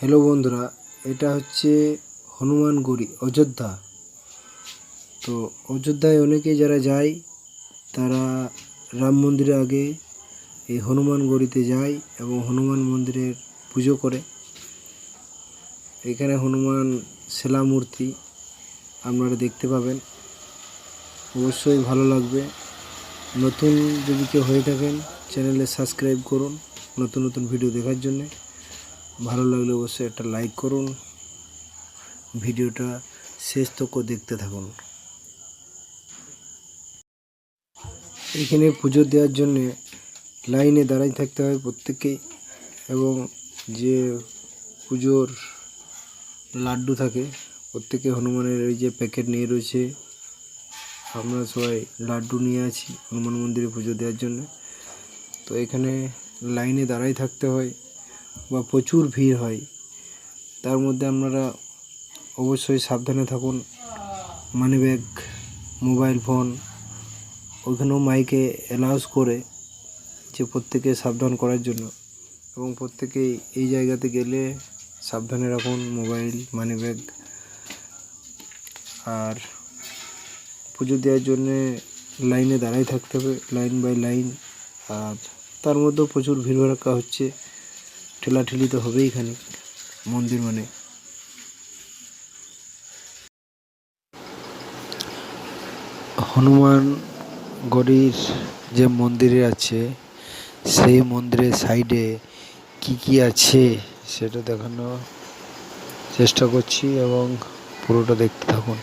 Hello বন্ধুরা, এটা হচ্ছে হনুমানগড়ি অযোধ্যা। তো অযোধ্যায় অনেকে যারা যায়, তারা রাম মন্দিরের আগে এই হনুমানগড়িতে যায় এবং হনুমান মন্দিরের পুজো করে। এখানে হনুমান শিলা মূর্তি আপনারা দেখতে পাবেন। অবশ্যই ভালো লাগবে। নতুন যদি কেউ হয়ে থাকেন, চ্যানেলে সাবস্ক্রাইব করুন নতুন নতুন ভিডিও দেখার জন্যে। ভালো লাগলে অবশ্যই একটা লাইক করুন। ভিডিওটা শেষ তক দেখতে থাকুন। এখানে পুজো দেওয়ার জন্যে লাইনে দাঁড়াই থাকতে হয় প্রত্যেককেই এবং যে পুজোর লাড্ডু থাকে, প্রত্যেকে হনুমানের এই যে প্যাকেট নিয়ে রয়েছে। আমরা সবাই লাড্ডু নিয়ে আছি হনুমান মন্দিরে পুজো দেওয়ার জন্য। তো এখানে লাইনে দাঁড়াই থাকতে হয়। বা প্রচুর ভিড় হয়, তার মধ্যে আপনারা অবশ্যই সাবধানে থাকুন। মানি ব্যাগ মোবাইল ফোন ওইখানেও মাইকে অ্যানাউন্স করে যে প্রত্যেকে সাবধান করার জন্য এবং প্রত্যেকেই এই জায়গাতে গেলে সাবধানে রাখুন মোবাইল মানি ব্যাগ আর পুজো দেওয়ার জন্যে লাইনে দাঁড়াই থাকতে হবে লাইন বাই লাইন আর তার মধ্যেও প্রচুর ভিড় ভাড়াক্কা হচ্ছে। ঠেলাঠেলি তো হবেই এখানে মন্দির মানে। হনুমান গড়ির যে মন্দিরে আছে, সেই মন্দিরের সাইডে কি কি আছে সেটা দেখানোর চেষ্টা করছি এবং পুরোটা দেখতে থাকুন।